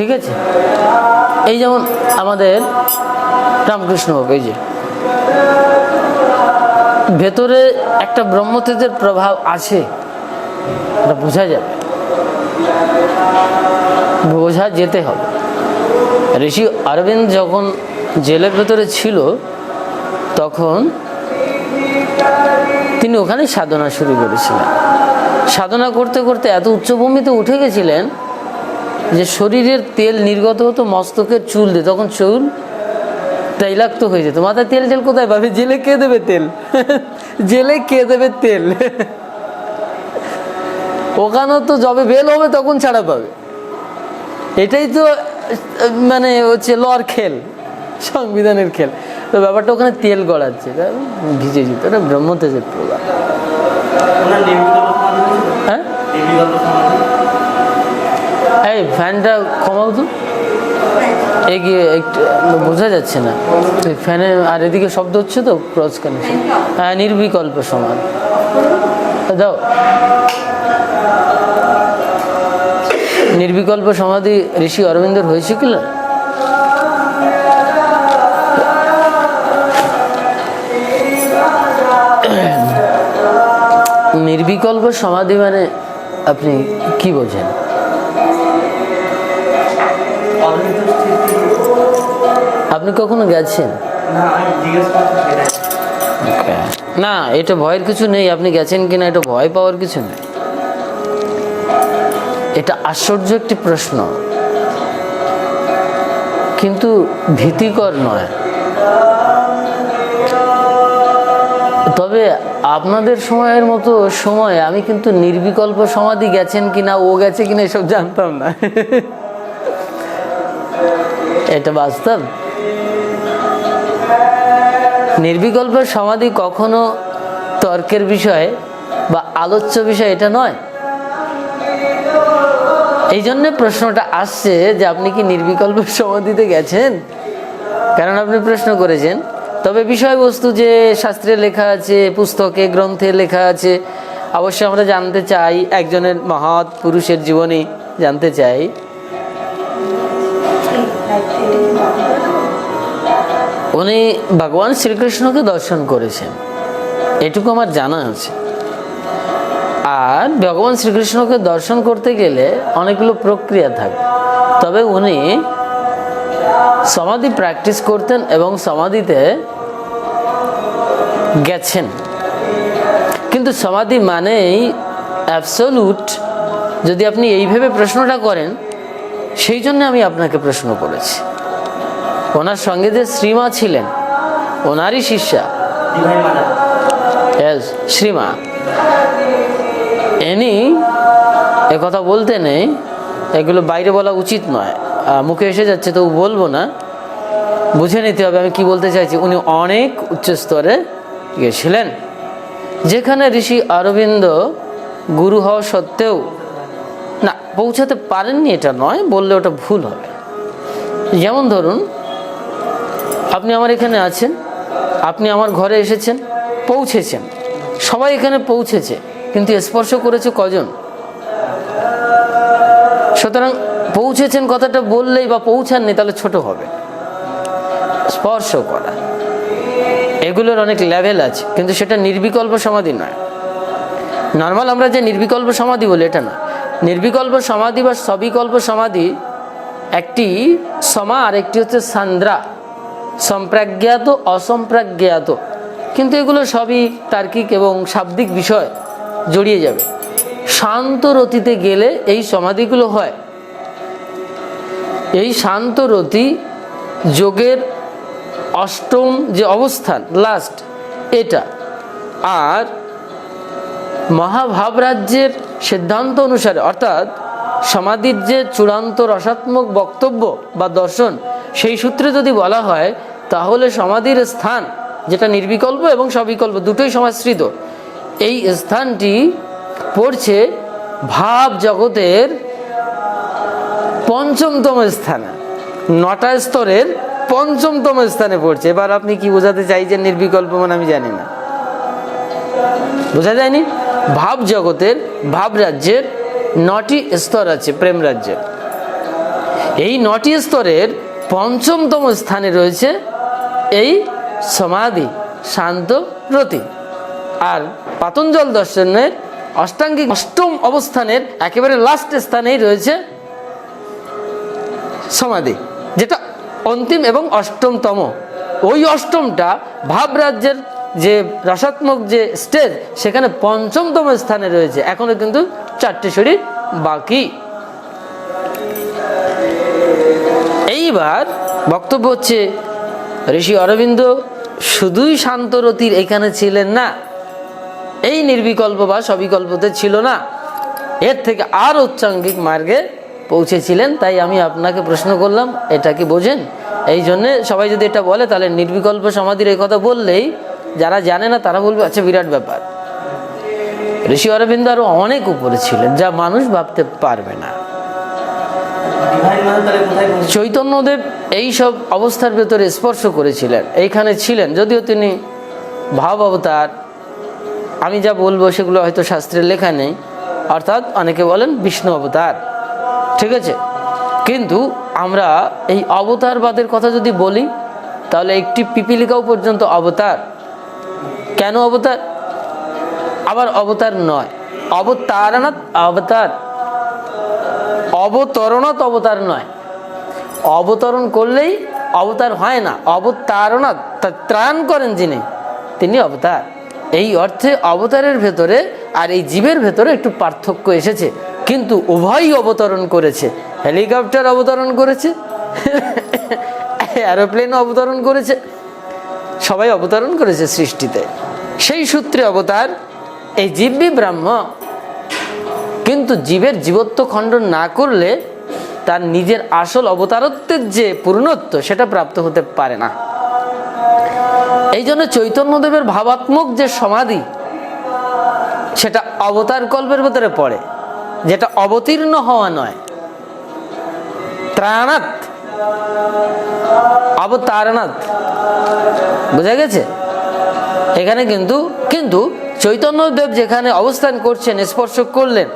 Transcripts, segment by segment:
ঠিক আছে? এই যেমন আমাদের রামকৃষ্ণ বাবু, এই যে। ভেতরে একটা ব্রহ্মতেজের প্রভাব আছে বোঝা যাবে। বোঝা যেতে হবে। ঋষি অরবিন্দ যখন জেলের ভেতরে ছিল, তখন তিনি ওখানে সাধনা শুরু করেছিলেন। সাধনা করতে করতে এত উচ্চভূমিতে উঠে গেছিলেন যে শরীরের তেল নির্গত হতো মস্তকের চুল দিয়ে তখন চুল তৈলাক্ত হয়ে যেত। মাথায় তেল তেল কোথায় পাবে? জেলে কে দেবে তেল? জেলে কে দেবে তেল? ওখানে তো যবে বেল হবে তখন ছাড়া পাবে। এটাই তো মানে হচ্ছে লর খেল সংবিধানের খেল। তো ব্যাপারটা ওখানে তেল গড়াচ্ছে ভিজে যেত এটা ব্রহ্মতেজের প্রভাব? হ্যাঁ? এই ফ্যানটা কমাও তো। এগিয়ে বোঝা যাচ্ছে না। ফ্যানে, আর এদিকে শব্দ হচ্ছে তো ক্রস কানেকশন হ্যাঁ নির্বিকল্প সমান। দাও নির্বিকল্প সমাধি ঋষি অরবিন্দর হয়েছে কি না? নির্বিকল্প সমাধি মানে আপনি কি বোঝেন? আপনি কখনো গেছেন? না, এটা ভয়ের কিছু নেই। আপনি গেছেন কিনা এটা ভয় পাওয়ার কিছু নেই। এটা আশ্চর্য একটি প্রশ্ন। কিন্তু ভীতিকর নয়। তবে আপনাদের সময়ের মতো সময় আমি কিন্তু নির্বিকল্প সমাধি গেছেন কিনা, ও গেছে কিনা, এসব জানতাম না। এটা বাস্তব? নির্বিকল্প সমাধি কখনো তর্কের বিষয় বা আলোচ্য বিষয় এটা নয়। এই জন্য প্রশ্নটা আসছে যে আপনি কি নির্বিকল্প সমাধিতে গেছেন? কারণ আপনি প্রশ্ন করেছেন। তবে বিষয়বস্তু যে শাস্ত্রে লেখা আছে, পুস্তকে, গ্রন্থে লেখা আছে, অবশ্যই আমরা জানতে চাই, একজনের মহৎ পুরুষের জীবনী জানতে চাই। উনি ভগবান শ্রীকৃষ্ণকে দর্শন করেছেন। এটুকু আমার জানা আছে। আর ভগবান শ্রীকৃষ্ণকে দর্শন করতে গেলে অনেকগুলো প্রক্রিয়া থাকে। তবে উনি সমাধি প্র্যাকটিস করতেন এবং সমাধিতে গেছেন। কিন্তু সমাধি মানেই অ্যাবসলুট যদি আপনি এইভাবে প্রশ্নটা করেন সেই জন্য আমি আপনাকে প্রশ্ন করেছি। ওনার সঙ্গে যে শ্রীমা ছিলেন, ওনারই শিষ্যা? শ্রীমা। এনি কথা বলতে নেই, এগুলো বাইরে বলা উচিত নয়। মুখে এসে যাচ্ছে তো বলব না। বুঝে নিতে হবে, আমি কি বলতে চাইছি, উনি অনেক উচ্চ স্তরে গিয়েছিলেন যেখানে ঋষি অরবিন্দ গুরু হওয়া সত্ত্বেও পৌঁছাতে পারেননি এটা নয়, বললে ওটা ভুল হবে। যেমন ধরুন, আপনি আমার এখানে আছেন, আপনি আমার ঘরে এসেছেন, পৌঁছেছেন। সবাই এখানে পৌঁছেছে, কিন্তু স্পর্শ করেছে কজন? সুতরাং পৌঁছেছেন কথাটা বললেই বা পৌঁছাননি, তাহলে ছোট হবে। স্পর্শ করা। এগুলোর অনেক লেভেল আছে, কিন্তু সেটা নির্বিকল্প সমাধি নয়। নর্মাল আমরা যে নির্বিকল্প সমাধি বলি, এটা না। নির্বিকল্প সমাধি বা সবিকল্প সমাধি একটি সমা, আর একটি হচ্ছে সান্দ্রা। সম্প্রাজ্ঞাত, অসম্প্রাজ্ঞাত। কিন্তু এগুলো সবই তার্কিক এবং শাব্দিক বিষয়, জড়িয়ে যাবে। শান্ত রতিতে গেলে এই সমাধিগুলো হয়। এই শান্ত রতি যোগের অষ্টম যে অবস্থান লাস্ট এটা। আর মহাভাব রাজ্যের সিদ্ধান্ত অনুসারে, অর্থাৎ সমাধির যে চূড়ান্ত রসাত্মক বক্তব্য বা দর্শন, সেই সূত্রে যদি বলা হয়, তাহলে সমাধির স্থান, যেটা নির্বিকল্প এবং সবিকল্প, দুটোই সমাশ্রিত এই স্থানটি পড়ছে ভাব জগতের পঞ্চমতম স্থানে, নটা স্তরের পঞ্চমতম স্থানে পড়ছে। এবার আপনি কি বোঝাতে চাইছেন নির্বিকল্প মানে আমি জানি না। বোঝা যায়নি? ভাব জগতের, ভাব রাজ্যের নটি স্তর আছে, প্রেম রাজ্যের। এই নটি স্তরের পঞ্চমতম স্থানে রয়েছে এই সমাধি, শান্ত রতি। আর পাতঞ্জল দর্শনের অষ্টাঙ্গিক অষ্টম অবস্থানের একেবারে লাস্ট স্থানেই রয়েছে সমাধি, যেটা অন্তিম এবং অষ্টমতম। ওই অষ্টমটা ভাবরাজ্যের যে রসাত্মক যে স্টেজ, সেখানে পঞ্চমতম স্থানে রয়েছে। এখনও কিন্তু চারটে শরীর বাকি। এইবার বক্তব্য হচ্ছে, ঋষি অরবিন্দ শুধুই শান্তরতির এখানে ছিলেন না, এই নির্বিকল্প বা সবিকল্পতে ছিল না। এর থেকে আর উচ্চাঙ্গিক মার্গে পৌঁছেছিলেন, তাই আমি আপনাকে প্রশ্ন করলাম, এটা কি বোঝেন? এই জন্যে সবাই যদি এটা বলে, তাহলে নির্বিকল্প সমাধির এই কথা বললেই যারা জানে না তারা বলবে আচ্ছা বিরাট ব্যাপার। ঋষি অরবিন্দ আরও অনেক উপরে ছিলেন, যা মানুষ ভাবতে পারবে না। চৈতন্যদেব এই সব অবস্থার ভেতরে স্পর্শ করেছিলেন, এইখানে ছিলেন। যদিও তিনি ভাব অবতার, আমি যা বলব সেগুলো হয়তো শাস্ত্রের লেখা নেই, অর্থাৎ অনেকে বলেন বিষ্ণু অবতার, ঠিক আছে? কিন্তু আমরা এই অবতারবাদের কথা যদি বলি, তাহলে একটি পিপিলিকাও পর্যন্ত অবতার। কেন অবতার? আবার অবতার নয়। অবতারণাত অবতার। অবতরণাত অবতার নয়। অবতরণ করলেই অবতার হয় না। অবতারণাত ত্রাণ করেন যিনি, তিনি অবতার। এই অর্থে অবতারের ভেতরে আর এই জীবের ভেতরে একটু পার্থক্য এসেছে। কিন্তু উভয়ই অবতরণ করেছে। হেলিকপ্টার অবতরণ করেছে। অ্যারোপ্লেন অবতরণ করেছে। সবাই অবতরণ করেছে সৃষ্টিতে। সেই সূত্রে অবতার, এই জীববি ব্রাহ্ম। কিন্তু জীবের জীবত্ব খণ্ডন না করলে তার নিজের আসল অবতারত্বের যে পূর্ণত্ব, সেটা প্রাপ্ত হতে পারে না। এই জন্য চৈতন্যদেবের ভাবাত্মক যে সমাধি, সেটা অবতার কল্পের ভেতরে পড়ে, যেটা অবতীর্ণ হওয়া নয়। ত্রাণাত অবতারণাত বোঝা গেছে? এখানে কিন্তু কিন্তু চৈতন্যদেব যেখানে অবস্থান করছেন, স্পর্শ করলেন।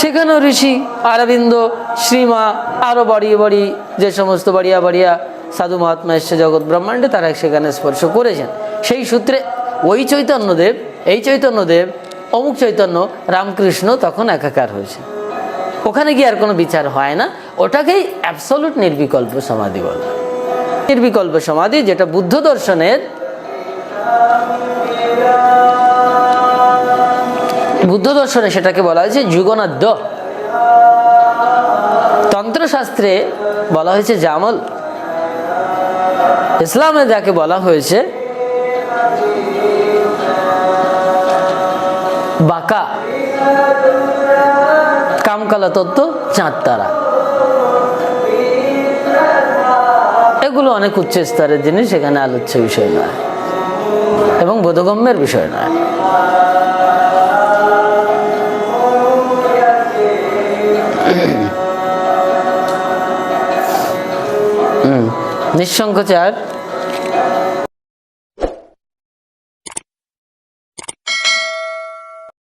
সেখানেও ঋষি, অরবিন্দ, শ্রীমা আরও বাড়িয়ে বাড়ি যে সমস্ত বাড়িয়া বাড়িয়া সাধু মহাত্মা এসছে জগৎ ব্রহ্মাণ্ডে, তারা সেখানে স্পর্শ করেছেন। সেই সূত্রে ওই চৈতন্যদেব এই চৈতন্যদেব অমুক চৈতন্য রামকৃষ্ণ তখন একাকার হয়েছে। ওখানে গিয়ে আর কোনো বিচার হয় না। ওটাকেই অ্যাবসলুট নির্বিকল্প সমাধি বলে। নির্বিকল্প সমাধি, যেটা বুদ্ধ দর্শনের বুদ্ধ দর্শনে সেটাকে বলা হয়েছে যুগনাদ্য। তন্ত্রশাস্ত্রে বলা হয়েছে জামল। ইসলামে যাকে বলা হয়েছে বাঁকা। কামকালা তত্ত্ব চাঁদ তারা এগুলো অনেক উচ্চ স্তরের জিনিস এখানে আলোচ্য বিষয় নয়। এবং বোধগম্যের বিষয় নয়। হুম। নিঃসংকোচে আর